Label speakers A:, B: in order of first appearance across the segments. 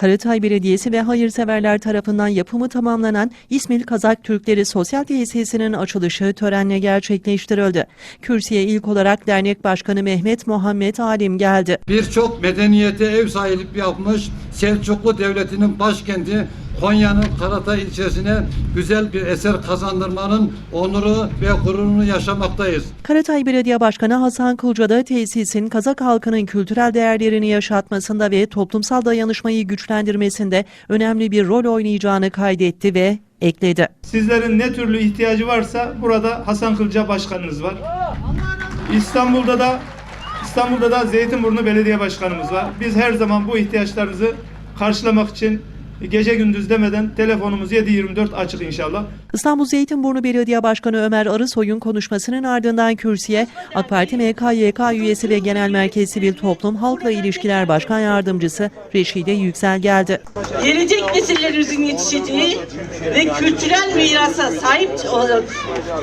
A: Karatay Belediyesi ve hayırseverler tarafından yapımı tamamlanan İsmil Kazak Türkleri Sosyal Tesisi'nin açılışı törenle gerçekleştirildi. Kürsüye ilk olarak dernek başkanı Mehmet Muhammed Alim geldi.
B: Birçok medeniyete ev sahipliği yapmış Selçuklu Devleti'nin başkenti Konya'nın Karatay ilçesine güzel bir eser kazandırmanın onuru ve gururunu yaşamaktayız.
A: Karatay Belediye Başkanı Hasan Kılca da tesisin Kazak halkının kültürel değerlerini yaşatmasında ve toplumsal dayanışmayı güçlendirmesinde önemli bir rol oynayacağını kaydetti ve ekledi.
C: Sizlerin ne türlü ihtiyacı varsa burada Hasan Kılca Başkanımız var. İstanbul'da da İstanbul'da da Zeytinburnu Belediye Başkanımız var. Biz her zaman bu ihtiyaçlarınızı karşılamak için gece gündüz demeden telefonumuz 7/24 açık inşallah.
A: İstanbul Zeytinburnu Belediye Başkanı Ömer Arısoy'un konuşmasının ardından kürsüye AK Parti MKYK üyesi ve Genel Merkez Sivil Toplum Halkla İlişkiler Başkan Yardımcısı Reşide Yüksel geldi.
D: gelecek nesillerimizin yetişeceği ve kültürel mirasa sahip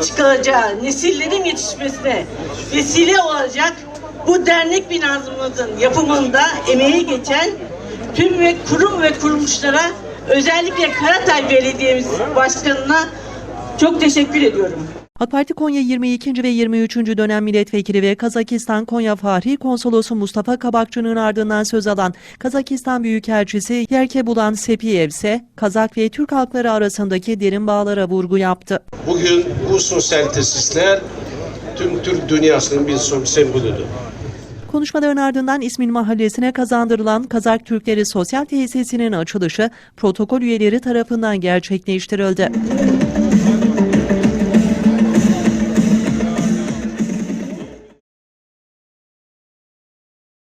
D: çıkılacağı nesillerin yetişmesine vesile olacak bu dernek binamızın yapımında emeği geçen tüm ve kurum ve kuruluşlara özellikle Karatay Belediye'miz Başkanı'na çok teşekkür ediyorum.
A: AK Parti Konya 22. ve 23. dönem milletvekili ve Kazakistan Konya Fahri Konsolosu Mustafa Kabakçı'nın ardından söz alan Kazakistan Büyükelçisi Yerke Bulan Sepiyev ise Kazak ve Türk halkları arasındaki derin bağlara vurgu yaptı.
E: Bugün bu sosyal tesisler tüm Türk dünyasının bir sembolüdür.
A: Konuşmaların ardından İsmin Mahallesi'ne kazandırılan Kazak Türkleri Sosyal Tesisi'nin açılışı protokol üyeleri tarafından gerçekleştirildi.